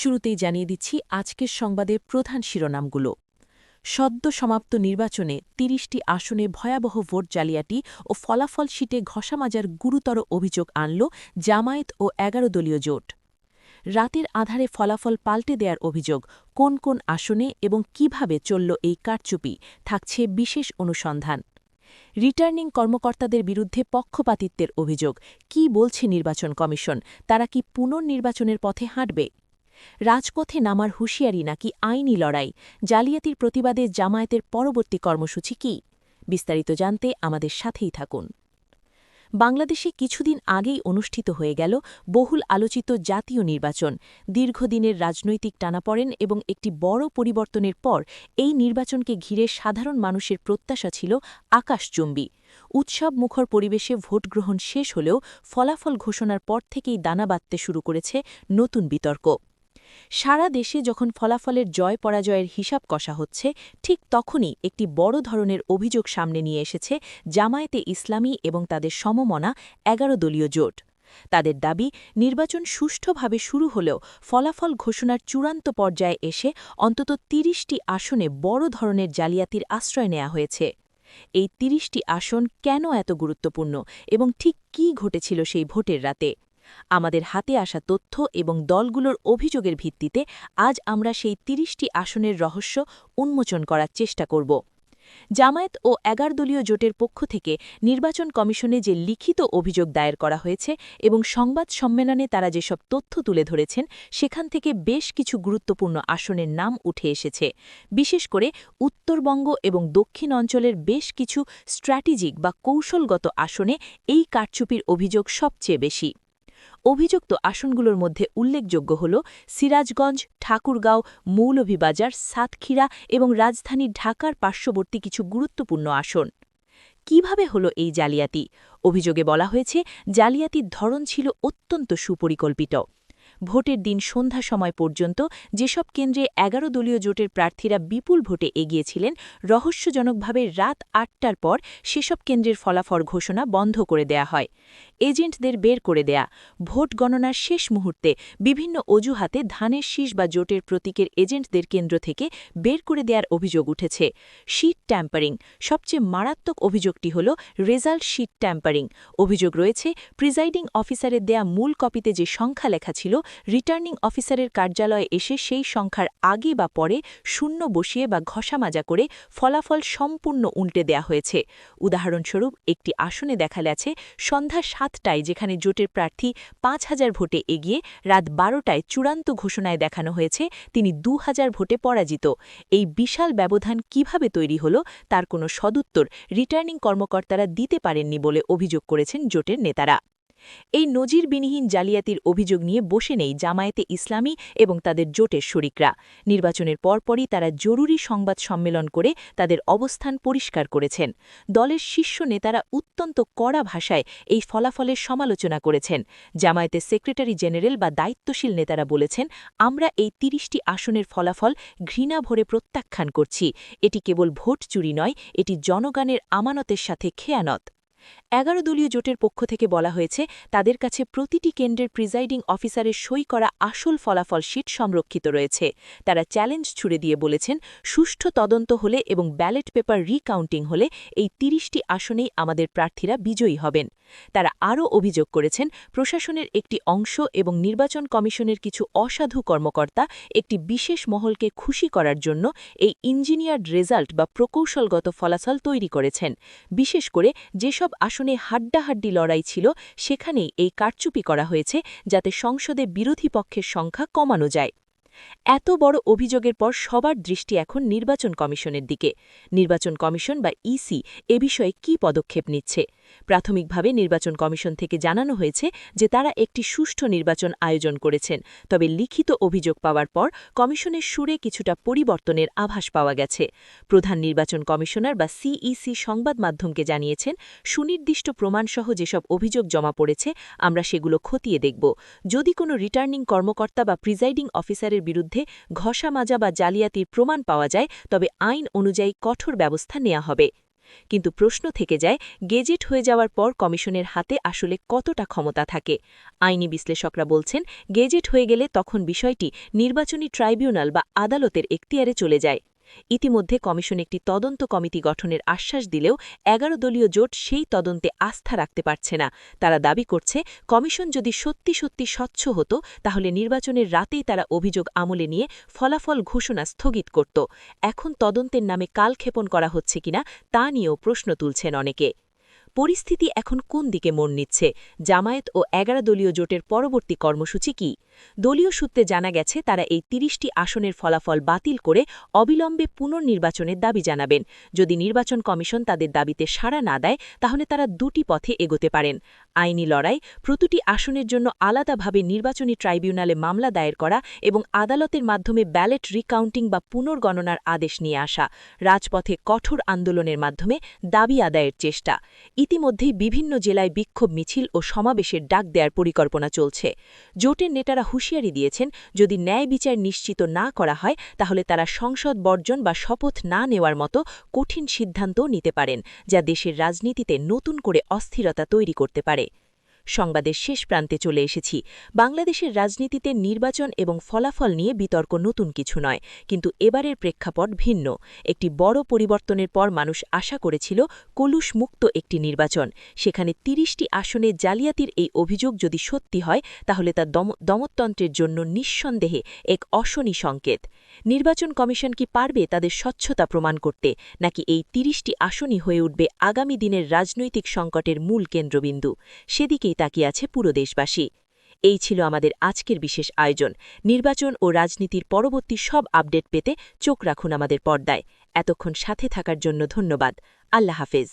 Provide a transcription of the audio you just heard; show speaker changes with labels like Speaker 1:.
Speaker 1: শুরুতেই জানিয়ে দিচ্ছি আজকের সংবাদের প্রধান শিরোনামগুলো। সদ্য সমাপ্ত নির্বাচনে তিরিশটি আসনে ভয়াবহ ভোট জালিয়াতি ও ফলাফল শিটে ঘষামাজার গুরুতর অভিযোগ আনল জামায়াত ও এগারো দলীয় জোট। রাতের আধারে ফলাফল পাল্টে দেওয়ার অভিযোগ, কোন কোন আসনে এবং কীভাবে চলল এই কারচুপি থাকছে বিশেষ অনুসন্ধান। রিটার্নিং কর্মকর্তাদের বিরুদ্ধে পক্ষপাতিত্বের অভিযোগ, কি বলছে নির্বাচন কমিশন, তারা কি পুনর্নির্বাচনের পথে হাঁটবে? রাজপথে নামার হুঁশিয়ারি নাকি আইনি লড়াই? জালিয়াতির প্রতিবাদে জামায়াতের পরবর্তী কর্মসূচি কি? বিস্তারিত জানতে আমাদের সাথেই থাকুন। বাংলাদেশে কিছুদিন আগেই অনুষ্ঠিত হয়ে গেল বহুল আলোচিত জাতীয় নির্বাচন। দীর্ঘদিনের রাজনৈতিক টানাপড়েন এবং একটি বড় পরিবর্তনের পর এই নির্বাচনকে ঘিরে সাধারণ মানুষের প্রত্যাশা ছিল আকাশচুম্বী। উৎসব মুখর পরিবেশে ভোটগ্রহণ শেষ হলেও ফলাফল ঘোষণার পর থেকেই দানা বাঁধতে শুরু করেছে নতুন বিতর্ক। সারা দেশে যখন ফলাফলের জয় পরাজয়ের হিসাব কষা হচ্ছে, ঠিক তখনই একটি বড় ধরনের অভিযোগ সামনে নিয়ে এসেছে জামায়াতে ইসলামী এবং তাদের সমমনা এগারো দলীয় জোট। তাদের দাবি, নির্বাচন সুষ্ঠুভাবে শুরু হলেও ফলাফল ঘোষণার চূড়ান্ত পর্যায়ে এসে অন্তত তিরিশটি আসনে বড় ধরনের জালিয়াতির আশ্রয় নেওয়া হয়েছে। এই তিরিশটি আসন কেন এত গুরুত্বপূর্ণ এবং ঠিক কী ঘটেছিল সেই ভোটের রাতে? আমাদের হাতে আসা তথ্য এবং দলগুলোর অভিযোগের ভিত্তিতে আজ আমরা সেই তিরিশটি আসনের রহস্য উন্মোচন করার চেষ্টা করব। জামায়াত ও এগার দলীয় জোটের পক্ষ থেকে নির্বাচন কমিশনে যে লিখিত অভিযোগ দায়ের করা হয়েছে এবং সংবাদ সম্মেলনে তারা যেসব তথ্য তুলে ধরেছেন, সেখান থেকে বেশ কিছু গুরুত্বপূর্ণ আসনের নাম উঠে এসেছে। বিশেষ করে উত্তরবঙ্গ এবং দক্ষিণ অঞ্চলের বেশ কিছু স্ট্র্যাটেজিক বা কৌশলগত আসনে এই কারচুপির অভিযোগ সবচেয়ে বেশি। অভিযুক্ত আসনগুলোর মধ্যে উল্লেখযোগ্য হল সিরাজগঞ্জ, ঠাকুরগাঁও, মৌলভীবাজার, সাতক্ষীরা এবং রাজধানী ঢাকার পার্শ্ববর্তী কিছু গুরুত্বপূর্ণ আসন। কীভাবে হল এই জালিয়াতি? অভিযোগে বলা হয়েছে, জালিয়াতির ধরন ছিল অত্যন্ত সুপরিকল্পিত। ভোটের দিন সন্ধ্যা সময় পর্যন্ত যেসব কেন্দ্রে এগারো দলীয় জোটের প্রার্থীরা বিপুল ভোটে এগিয়েছিলেন, রহস্যজনকভাবে রাত আটটার পর সেসব কেন্দ্রের ফলাফল ঘোষণা বন্ধ করে দেয়া হয়। এজেন্টদের বের করে দেয়া, ভোট গণনার শেষ মুহূর্তে বিভিন্ন অজুহাতে ধানের শীষ বা জোটের প্রতীকের এজেন্টদের কেন্দ্র থেকে বের করে দেয়ার অভিযোগ উঠেছে। শিট ট্যাম্পারিং, সবচেয়ে মারাত্মক অভিযোগটি হল রেজাল্ট শিট ট্যাম্পারিং। অভিযোগ রয়েছে, প্রিজাইডিং অফিসারের দেয়া মূল কপিতে যে সংখ্যা লেখা ছিল রিটার্নিং অফিসারের কার্যালয়ে এসে সেই সংখ্যার আগে বা পরে শূন্য বসিয়ে বা ঘষামাজা করে ফলাফল সম্পূর্ণ উল্টে দেয়া হয়েছে। উদাহরণস্বরূপ, একটি আসনে দেখা গেছে, সন্ধ্যা সাতটায় যেখানে জোটের প্রার্থী পাঁচ হাজার ভোটে এগিয়ে রাত বারোটায় চূড়ান্ত ঘোষণায় দেখানো হয়েছে, তিনি দু হাজার ভোটে পরাজিত। এই বিশাল ব্যবধান কীভাবে তৈরি হল, তার কোনো সদুত্তর রিটার্নিং কর্মকর্তারা দিতে পারেননি বলে অভিযোগ করেছেন জোটের নেতারা। এই নজিরবিহীন জালিয়াতির অভিযোগ নিয়ে বসে নেই জামায়াতে ইসলামী এবং তাদের জোটের শরিকরা। নির্বাচনের পরপরই তারা জরুরি সংবাদ সম্মেলন করে তাদের অবস্থান পরিষ্কার করেছেন। দলের শীর্ষ নেতারা অত্যন্ত কড়া ভাষায় এই ফলাফলের সমালোচনা করেছেন। জামায়াতের সেক্রেটারি জেনারেল বা দায়িত্বশীল নেতারা বলেছেন, আমরা এই তিরিশটি আসনের ফলাফল ঘৃণা ভরে প্রত্যাখ্যান করছি। এটি কেবল ভোট চুরি নয়, এটি জনগণের আমানতের সাথে খেয়ানত। এগারো দলীয় জোটের পক্ষ থেকে বলা হয়েছে, তাদের কাছে প্রতিটি কেন্দ্রের প্রিজাইডিং অফিসারের সই করা আসল ফলাফল শিট সংরক্ষিত রয়েছে। তারা চ্যালেঞ্জ ছুড়ে দিয়ে বলেছেন, সুষ্ঠু তদন্ত হলে এবং ব্যালট পেপার রিকাউন্টিং হলে এই তিরিশটি আসনেই আমাদের প্রার্থীরা বিজয়ী হবেন। তারা আরও অভিযোগ করেছেন, প্রশাসনের একটি অংশ এবং নির্বাচন কমিশনের কিছু অসাধু কর্মকর্তা একটি বিশেষ মহলকে খুশি করার জন্য এই ইঞ্জিনিয়ার্ড রেজাল্ট বা প্রকৌশলগত ফলাফল তৈরি করেছেন। বিশেষ করে যেসব আসনে হাড্ডাহাড্ডি লড়াই ছিল, সেখানেই এই কারচুপি করা হয়েছে যাতে সংসদে বিরোধী পক্ষের সংখ্যা কমানো যায়। এত বড় অভিযোগের পর সবার দৃষ্টি এখন নির্বাচন কমিশনের দিকে। নির্বাচন কমিশন বা ইসি এ বিষয়ে কি পদক্ষেপ নিচ্ছে? প্রাথমিকভাবে নির্বাচন কমিশন থেকে জানানো হয়েছে যে তারা একটি সুষ্ঠু নির্বাচন আয়োজন করেছেন, তবে লিখিত অভিযোগ পাওয়ার পর কমিশনের সুরে কিছুটা পরিবর্তনের আভাস পাওয়া গেছে। প্রধান নির্বাচন কমিশনার বা সিইসি সংবাদ মাধ্যমকে জানিয়েছেন, সুনির্দিষ্ট প্রমাণসহ যেসব অভিযোগ জমা পড়েছে, আমরা সেগুলো খতিয়ে দেখব। যদি কোনো রিটার্নিং কর্মকর্তা বা প্রিজাইডিং অফিসারের বিরুদ্ধে ঘষা মাজা বা জালিয়াতির প্রমাণ পাওয়া যায়, তবে আইন অনুযায়ী কঠোর ব্যবস্থা নেওয়া হবে। কিন্তু প্রশ্ন থেকে যায়, গেজেট হয়ে যাওয়ার পর কমিশনের হাতে আসলে কতটা ক্ষমতা থাকে? আইনি বিশ্লেষকরা বলছেন, গেজেট হয়ে গেলে তখন বিষয়টি নির্বাচনী ট্রাইব্যুনাল বা আদালতের এখতিয়ারে চলে যায়। ইতিমধ্যে কমিশন একটি তদন্ত কমিটি গঠনের আশ্বাস দিলেও এগারো দলীয় জোট সেই তদন্তে আস্থা রাখতে পারছে না। তারা দাবি করছে, কমিশন যদি সত্যি সত্যি স্বচ্ছ হতো, তাহলে নির্বাচনের রাতেই তারা অভিযোগ আমলে নিয়ে ফলাফল ঘোষণা স্থগিত করত। এখন তদন্তের নামে কালক্ষেপণ করা হচ্ছে কিনা, তা নিয়েও প্রশ্ন তুলছেন অনেকে। পরিস্থিতি এখন কোন দিকে মন নিচ্ছে? জামায়াত ও এগারো দলীয় জোটের পরবর্তী কর্মসূচি কি? দলীয় সূত্রে জানা গেছে, তারা এই তিরিশটি আসনের ফলাফল বাতিল করে অবিলম্বে পুনর্নির্বাচনের দাবি জানাবেন। যদি নির্বাচন কমিশন তাদের দাবিতে সাড়া না দেয়, তাহলে তারা দুটি পথে এগোতে পারেন। আইনি লড়াই, প্রতিটি আসনের জন্য আলাদাভাবে নির্বাচনী ট্রাইব্যুনালে মামলা দায়ের করা এবং আদালতের মাধ্যমে ব্যালেট রিকাউন্টিং বা পুনর্গণনার আদেশ নিয়ে আসা। রাজপথে কঠোর আন্দোলনের মাধ্যমে দাবি আদায়ের চেষ্টা। ইতিমধ্যেই বিভিন্ন জেলায় বিক্ষোভ মিছিল ও সমাবেশের ডাক দেওয়ার পরিকল্পনা চলছে। জোটের নেতারা হুঁশিয়ারি দিয়েছেন, যদি ন্যায় বিচার নিশ্চিত না করা হয়, তাহলে তারা সংসদ বর্জন বা শপথ না নেওয়ার মতো কঠিন সিদ্ধান্তও নিতে পারেন, যা দেশের রাজনীতিতে নতুন করে অস্থিরতা তৈরি করতে পারে। সংবাদের শেষ প্রান্তে চলে এসেছি। বাংলাদেশের রাজনীতিতে নির্বাচন এবং ফলাফল নিয়ে বিতর্ক নতুন কিছু নয়, কিন্তু এবারের প্রেক্ষাপট ভিন্ন। একটি বড় পরিবর্তনের পর মানুষ আশা করেছিল কলুষ মুক্ত একটি নির্বাচন। সেখানে তিরিশটি আসনে জালিয়াতির এই অভিযোগ যদি সত্যি হয়, তাহলে তা দমতন্ত্রের জন্য নিঃসন্দেহে এক অশনি সংকেত। নির্বাচন কমিশন কি পারবে তাদের স্বচ্ছতা প্রমাণ করতে, নাকি এই তিরিশটি আসনই হয়ে উঠবে আগামী দিনের রাজনৈতিক সংকটের মূল কেন্দ্রবিন্দু? সেদিকেই তাকিয়ে আছে পুরো দেশবাসী। এই ছিল আমাদের আজকের বিশেষ আয়োজন। নির্বাচন ও রাজনীতির পরবর্তী সব আপডেট পেতে চোখ রাখুন আমাদের পর্দায়। এতক্ষণ সাথে থাকার জন্য ধন্যবাদ। আল্লাহ হাফেজ।